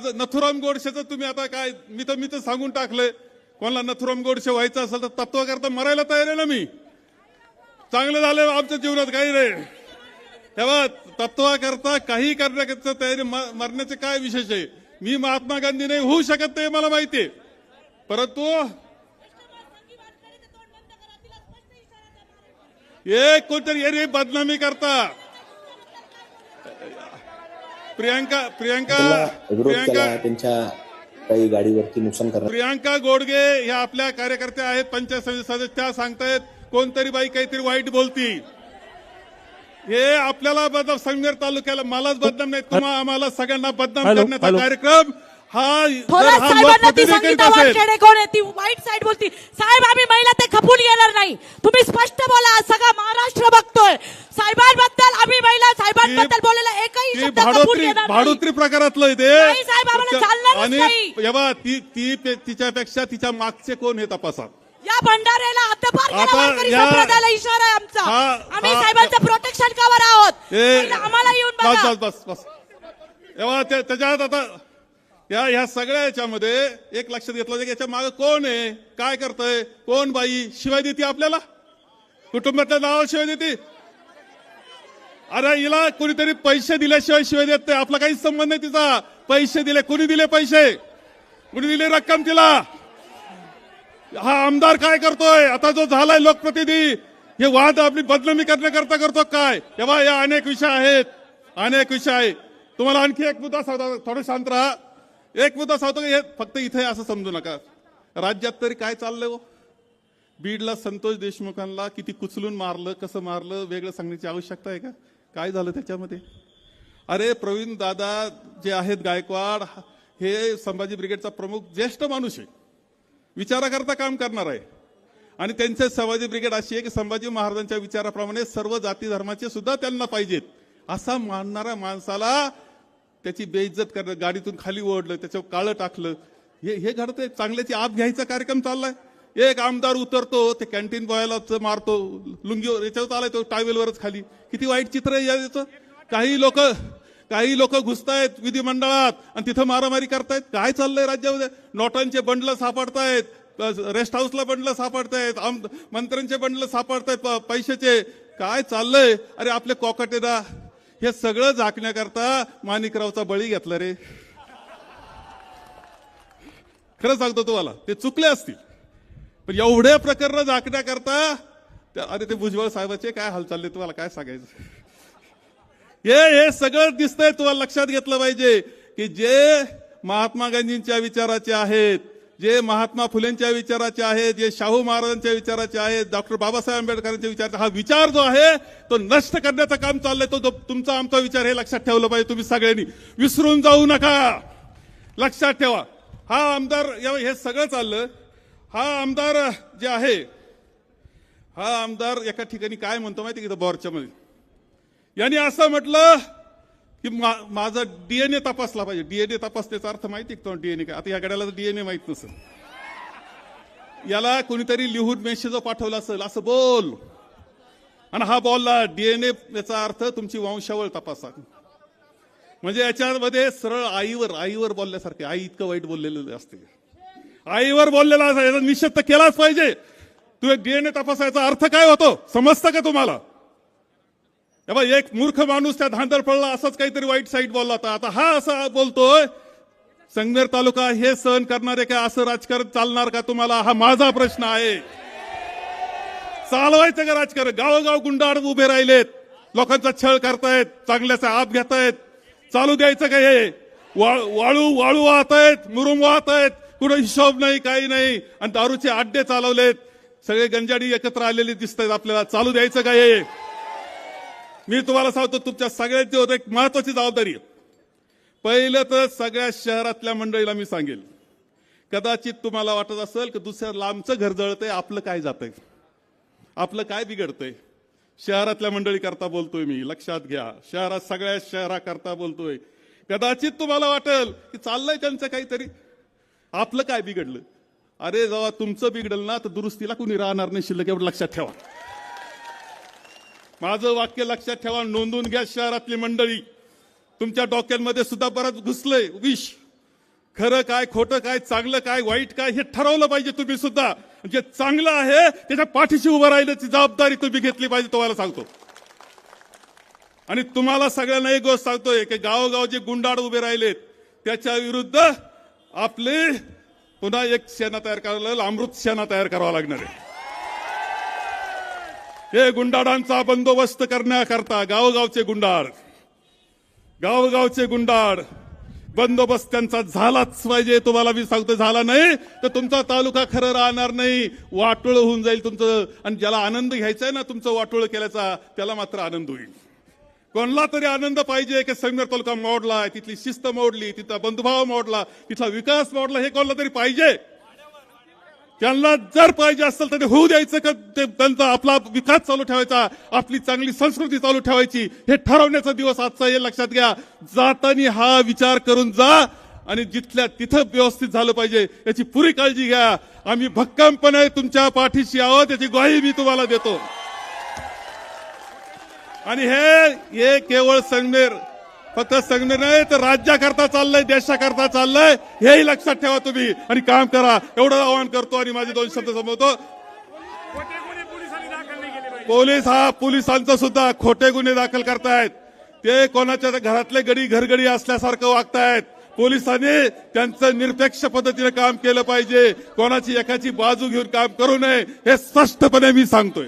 माझं नथुराम गोडशेचं तुम्ही आता काय मी तर मी तर सांगून टाकलंय. कोणाला नथुराम गोडशे व्हायचं असेल तर तत्वाकरता मरायला तयार आहे ना मी. चांगलं झालं आमच्या जीवनात काही नाही. तेव्हा तत्वाकरता काही करण्याकरता तयारी मरण्याचे काय विशेष आहे? मी महात्मा गांधी नाही होऊ शकत नाही मला माहितीये परंतु एक कोणतरी बदनामी करता. प्रियांका प्रियांका प्रियांका. त्यांच्या काही गाडीवरती नुकसान करण्यात प्रियांका गोडगे ह्या आपल्या कार्यकर्त्या आहेत पंचायत समिती सदस्य त्या सांगतायत कोणतरी बाई काहीतरी वाईट बोलती. हे आपल्याला बदनाम संगमेर तालुक्याला मलाच बदनाम नाही तुम्हा आम्हाला सगळ्यांना बदनाम करण्याचा. कार्यक्रम. हा वाईट साईड बोलती. साहेब आम्ही महिला ते खपून घेणार नाही. तुम्ही स्पष्ट बोला सगळा महाराष्ट्र बघतोय. साहेबांबद्दल आम्ही साहेबांबद्दल एकही शब्द भाडोत्री घेणार नाही. भाडोत्री प्रकारातलं आहे नाही साहेब, आम्हाला ते चालणारच आणि नाही. ती तिच्यापेक्षा तिच्या मागचे कोण हे तपासा या भंडाऱ्याला हद्दपार केला आता वारकरी या- संप्रदायाला इशारा आहे आमचा. हा- आम्ही हा- साहेबांचं प्रोटेक्शन कवर आहोत. आम्हाला येऊन बस बघा. बस बस बस. तेव्हा ते- त्याच्यात आता या ह्या सगळ्या याच्यामध्ये एक लक्षात घेतलं पाहिजे की याच्या मागे कोण आहे? काय करतय? कोण बाई? शिवाय देते आपल्याला? कुटुंबातल्या नाव शिवाय देते? अरे हिला कोणीतरी पैसे दिल्याशिवाय शिवाय देत नाही. आपला काहीच संबंध नाही तिचा. पैसे दिले. कोणी दिले पैसे? कोणी दिले रक्कम तिला? हा आमदार काय करतोय? आता जो झालाय लोकप्रतिनिधी हे वाद आपली बदनामी करण्याकरता करतो काय? तेव्हा या अनेक विषय आहेत. अनेक विषय आहे तुम्हाला आणखी एक मुद्दा सांगतो. थोडं शांत राहा. एक मुद्दा सांगतो की हे फक्त इथे असं समजू नका. राज्यात तरी काय चाललंय हो? बीडला संतोष देशमुखांना किती कुचलून मारलं कसं मारलं वेगळं सांगण्याची आवश्यकता आहे का? काय झालं त्याच्यामध्ये? अरे प्रवीण दादा जे आहेत गायकवाड हे संभाजी ब्रिगेडचा प्रमुख ज्येष्ठ माणूस आहे. विचाराकरता काम करणार आहे. आणि त्यांचे संभाजी ब्रिगेड अशी आहे की संभाजी महाराजांच्या विचाराप्रमाणे सर्व जाती धर्माचे सुद्धा त्यांना पाहिजेत. असा मानणाऱ्या माणसाला त्याची बेइज्जत करणं गाडीतून खाली ओढलं त्याच्यावर काळं टाकलं हे हे घडतंय. चांगल्याची आप घ्यायचा कार्यक्रम चाललाय. एक आमदार उतरतो ते कॅन्टीन बॉयला मारतो लुंगीवर याच्यावर आलाय तो टायवेलवरच खाली. किती वाईट चित्र आहे याचं. काही लोक काही लोक घुसतायत विधिमंडळात आणि तिथं मारामारी करतायत. काय चाललंय राज्यामध्ये? नोटांचे बंडल सापडतायत रेस्ट हाऊसला बंडल सापडतायत आम- मंत्र्यांचे बंडल सापडतायत प- पैशाचे. काय चाललंय? अरे आपले कॉकटेदा हे सगळं झाकण्याकरता माणिकरावचा बळी घेतला रे. खरं सांगतो तुम्हाला ते चुकले असतील. पण एवढ्या प्रकरण झाकण्याकरता अरे ते भुजबळ साहेबाचे काय हाल चालले तुम्हाला काय सांगायचं? हे हे सगळं दिसतंय तुम्हाला लक्षात घेतलं पाहिजे की जे महात्मा गांधींच्या विचाराचे आहेत जे महात्मा फुलेंच्या विचाराचे आहेत जे शाहू महाराजांच्या विचाराचे आहेत डॉक्टर बाबासाहेब आंबेडकरांच्या विचाराचा हा विचार जो आहे तो नष्ट करण्याचं काम चाललंय तो तुमचा आमचा विचार हे लक्षात ठेवलं पाहिजे तुम्ही सगळ्यांनी. विसरून जाऊ नका. लक्षात ठेवा. हा आमदार हे सगळं चाललं. हा आमदार जे आहे हा आमदार एका ठिकाणी काय म्हणतो माहिती की बोरच्या मध्ये? यांनी असं म्हटलं की मा- माझा डीएनए तपासला पाहिजे. डीएनए तपासण्याचा अर्थ माहिती तो डीएनए काय? आता या गड्याला डीएनए माहीत नसेल. याला कोणीतरी लिहून मेसेज पाठवला असेल असं बोल. आणि हा बोलला डीएनए याचा अर्थ तुमची वंशावळ तपासा. म्हणजे याच्यामध्ये सरळ आईवर आईवर बोलल्यासारखे आई इतकं वाईट बोललेलं असते. आईवर बोललेला असा निषेध तर केलाच पाहिजे. तू एक डीएनए तपासायचा अर्थ काय होतो? समजतं का तुम्हाला? तेव्हा एक मूर्ख माणूस त्या धांदर पडला असंच काहीतरी वाईट साईट बोलला होता. आता हा असा बोलतोय संगमेर तालुका हे सहन करणारे काय असं राजकारण चालणार का तुम्हाला? हा माझा प्रश्न आहे. चालवायचं का राजकारण? गावोगाव गुंडाड उभे राहिलेत. लोकांचा छळ करतायत चांगल्याचा आप घेतायत. चालू द्यायचं का हे? वाळू वाळू वाहत आहेत मुरुम वाहत आहेत कुठं हिशोब नाही काही नाही. आणि दारूचे अड्डे चालवलेत. सगळे गंजाडी एकत्र आलेले दिसत आहेत आपल्याला. चालू द्यायचं काय हे? मी तुम्हाला सांगतो तुमच्या सगळ्यांची होत एक महत्वाची जबाबदारी आहे. पहिलं तर सगळ्या शहरातल्या मंडळीला मी सांगेल. कदाचित तुम्हाला वाटत असेल की दुसऱ्या लांबचं घर जळतंय आपलं काय जातंय? आपलं काय बिघडतंय? शहरातल्या मंडळी करता बोलतोय मी लक्षात घ्या. शहरात सगळ्या शहराकरता बोलतोय. कदाचित तुम्हाला वाटेल की चाललंय त्यांचं काहीतरी. आपलं काय बिघडलं? अरे जेव्हा तुमचं बिघडलं ना तर दुरुस्तीला कुणी राहणार नाही शिल्लक एवढं लक्षात ठेवा. माझं वाक्य लक्षात ठेवा नोंदून घ्या शहरातली मंडळी. तुमच्या डोक्यांमध्ये सुद्धा बरंच घुसलंय विष. खरं काय खोटं काय चांगलं काय वाईट काय हे ठरवलं पाहिजे तुम्ही सुद्धा. जे चांगलं आहे त्याच्या पाठीशी उभं राहिल्याची जबाबदारी तुम्ही घेतली पाहिजे तुम्हाला सांगतो. आणि तुम्हाला सगळ्यांना एक गोष्ट सांगतोय की गावोगाव जे गुंडाळ उभे राहिलेत त्याच्या विरुद्ध आपले पुन्हा एक सेना तयार करायला लागेल, अमृत सेना तयार करावा लागणार आहे. हे गुंडाळांचा बंदोबस्त करण्याकरता गावोगावचे गुंडाळ गावोगावचे गुंडाळ बंदोबस्त त्यांचा झालाच पाहिजे तुम्हाला मी सांगतो झाला नाही तर तुमचा तालुका खरं राहणार नाही वाटोळ होऊन जाईल तुमचं आणि ज्याला आनंद घ्यायचा आहे ना तुमचं वाटोळ केल्याचा त्याला मात्र आनंद होईल. कोणला तरी आनंद पाहिजे की संगमेर तालुका मोडला तिथली शिस्त मोडली तिथला बंधुभाव मोडला तिथला विकास मोडला हे कोणला तरी पाहिजे? त्यांना जर पाहिजे असेल तर ते होऊ द्यायचं का? ते त्यांचा आपला विकास चालू ठेवायचा आपली चांगली संस्कृती चालू ठेवायची हे ठरवण्याचा दिवस आजचा हे लक्षात घ्या. जाताना हा विचार करून जा आणि जिथल्या तिथं व्यवस्थित झालं पाहिजे याची पुरी काळजी घ्या. आम्ही भक्कमपणे तुमच्या पाठीशी आहोत याची ग्वाही मी तुम्हाला देतो. आणि हे हे केवळ संगमेर फक्त संगमेर नाही तर राज्याकरता चाललंय देशाकरता चाललंय हेही लक्षात ठेवा तुम्ही. आणि काम करा. एवढं आवाहन करतो आणि माझे दोन शब्द संपवतो. पोलीस हा पोलिसांचं सुद्धा खोटे गुन्हे दाखल करतायत. ते कोणाच्या घरातले गडी घरगडी असल्यासारखं वागतायत. पोलिसांनी त्यांचं निरपेक्ष पद्धतीने काम केलं पाहिजे. कोणाची एकाची बाजू घेऊन काम करू नये हे स्पष्टपणे मी सांगतोय.